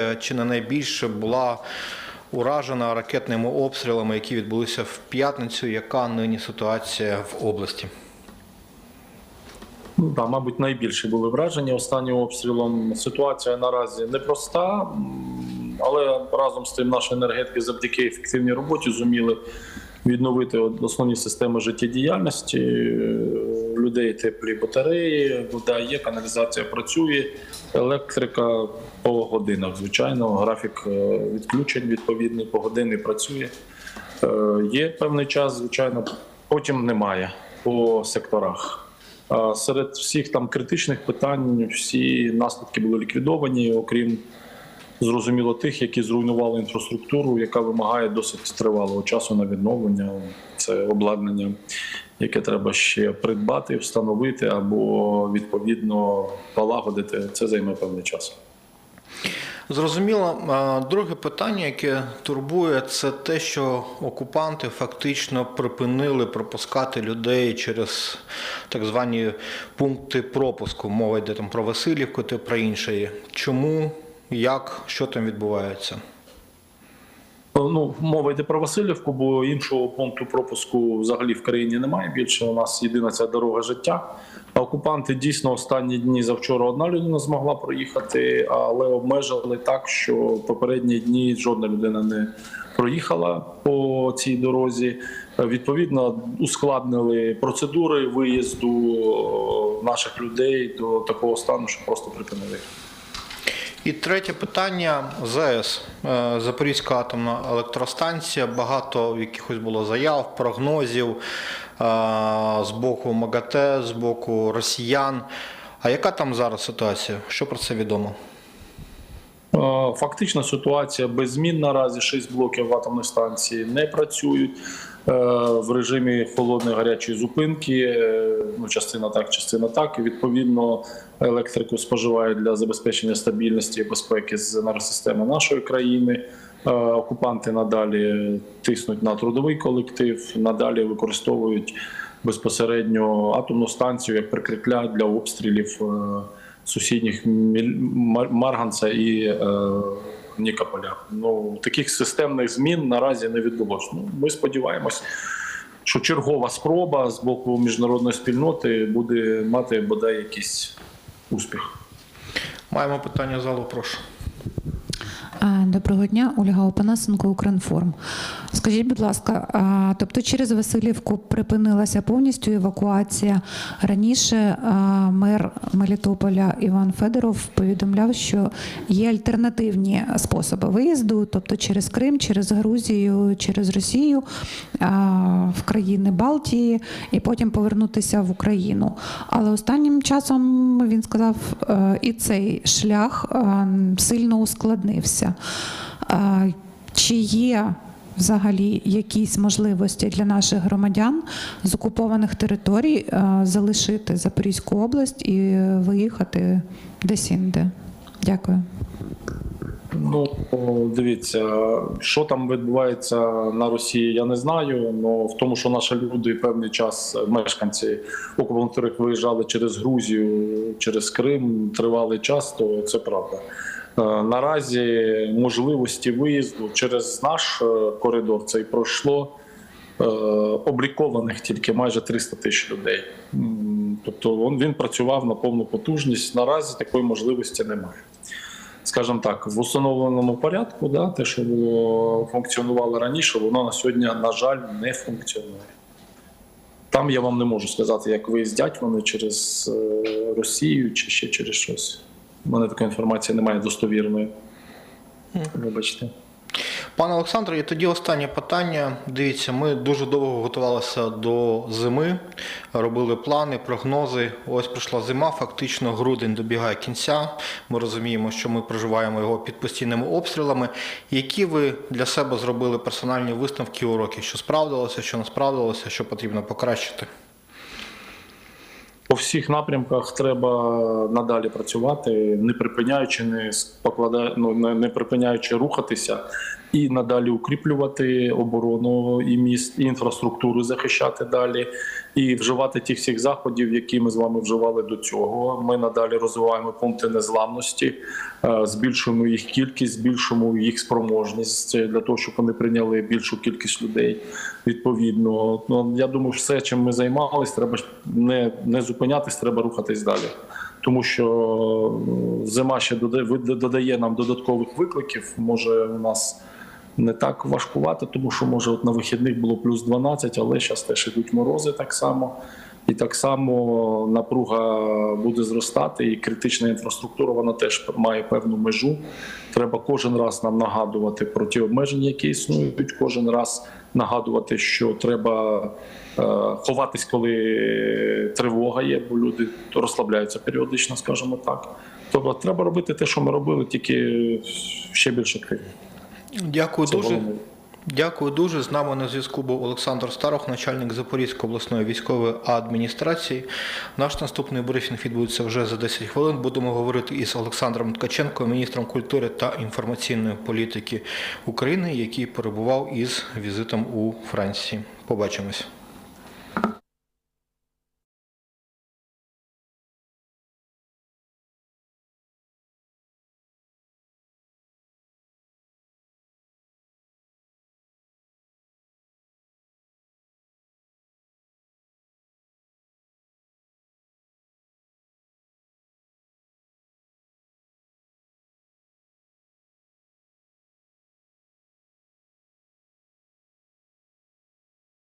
е, чи не найбільше була уражена ракетними обстрілами, які відбулися в п'ятницю. Яка нині ситуація в області? Ну, да, мабуть, найбільше були вражені останнім обстрілом. Ситуація наразі непроста, але разом з тим наші енергетики завдяки ефективній роботі зуміли відновити основні системи життєдіяльності. Людей теплі батареї, вода є, каналізація працює, електрика по годинах. Звичайно, графік е, відключень відповідний по години працює. Е, Є певний час, звичайно, потім немає по секторах. Серед всіх там критичних питань всі наслідки були ліквідовані, окрім зрозуміло тих, які зруйнували інфраструктуру, яка вимагає досить тривалого часу на відновлення. Це обладнання, яке треба ще придбати, встановити або відповідно полагодити. Це займе певний час. Зрозуміло. Друге питання, яке турбує, це те, що окупанти фактично припинили пропускати людей через так звані пункти пропуску. Мова йде там про Васильівку та про інше. Чому, як, що там відбувається? Ну, мова йде про Васильівку, бо іншого пункту пропуску взагалі в країні немає. Більше у нас єдина ця дорога життя. Окупанти дійсно останні дні завчора одна людина змогла проїхати, але обмежили так, що попередні дні жодна людина не проїхала по цій дорозі. Відповідно, ускладнили процедури виїзду наших людей до такого стану, що просто припинили. І третє питання ЗАЕС. Е, Запорізька атомна електростанція. Багато якихось було заяв, прогнозів е, з боку МАГАТЕ, з боку росіян. А яка там зараз ситуація? Що про це відомо? Е, Фактично ситуація без змін наразі. Шість блоків атомної станції не працюють е, в режимі холодної гарячої зупинки. Е, Ну, частина так, частина так. І відповідно електрику споживають для забезпечення стабільності і безпеки з енергосистеми нашої країни. Окупанти надалі тиснуть на трудовий колектив, надалі використовують безпосередньо атомну станцію як прикриття для обстрілів сусідніх Марганца і е, Нікополя. Ну таких системних змін наразі не відбулося. Ну, ми сподіваємось, що чергова спроба з боку міжнародної спільноти буде мати бодай якийсь успіх. Маємо питання залу, прошу. Доброго дня, Ольга Опанасенко, Укрінформ. Скажіть, будь ласка, тобто через Васильівку припинилася повністю евакуація. Раніше мер Мелітополя Іван Федоров повідомляв, що є альтернативні способи виїзду, тобто через Крим, через Грузію, через Росію країни Балтії і потім повернутися в Україну. Але останнім часом він сказав, е, і цей шлях е, сильно ускладнився. Е, Чи є взагалі якісь можливості для наших громадян з окупованих територій залишити Запорізьку область і виїхати десь інде? Дякую. Ну дивіться, що там відбувається на Росії, я не знаю. але в тому, що наші люди певний час мешканці територій виїжджали через Грузію, через Крим тривалий час, то це правда. Е, Наразі можливості виїзду через наш е, коридор цей пройшло е, облікованих тільки майже 300 тисяч людей. Тобто він працював на повну потужність. Наразі такої можливості немає скажімо так, в установленому порядку, да, те, що було функціонувало раніше, воно на сьогодні, на жаль, не функціонує. Там я вам не можу сказати, як виїздять вони через е, Росію чи ще через щось. У мене такої інформації немає достовірної. Вибачте. Пане Олександре, і тоді останнє питання. Дивіться, ми дуже довго готувалися до зими, робили плани, прогнози. Ось прийшла зима, фактично грудень добігає кінця. Ми розуміємо, що ми проживаємо його під постійними обстрілами. Які ви для себе зробили персональні висновки уроки? Що справдилося, що не справдилося, що потрібно покращити? по всіх напрямках треба надалі працювати, не припиняючи, не покладає, ну, не припиняючи рухатися і надалі укріплювати оборону і міст, і інфраструктуру захищати далі, і вживати тих всіх заходів, які ми з вами вживали до цього. Ми надалі розвиваємо пункти незламності, е, збільшуємо їх кількість, збільшуємо їх спроможність для того, щоб вони прийняли більшу кількість людей. Відповідно, ну я думаю, все, чим ми займалися, треба не, не зупинятись, треба рухатись далі. Тому що е, зима ще додає нам додаткових викликів. Може, у нас не так важкувати, тому що може от на вихідних було плюс 12, але зараз теж ідуть морози так само. І так само напруга буде зростати, і критична інфраструктура вона теж має певну межу. Треба кожен раз нам нагадувати про ті обмеження, які існують, кожен раз нагадувати, що треба е, ховатись, коли тривога є, бо люди розслабляються періодично, скажімо так. Тобто треба робити те, що ми робили, тільки ще більш активно. Дякую Це дуже. Було. Дякую дуже. З нами на зв'язку був Олександр Старох, начальник Запорізької обласної військової адміністрації. Наш наступний брифінг відбудеться вже за 10 хвилин. Будемо говорити із Олександром Ткаченко, міністром культури та інформаційної політики України, який перебував із візитом у Франції. Побачимось.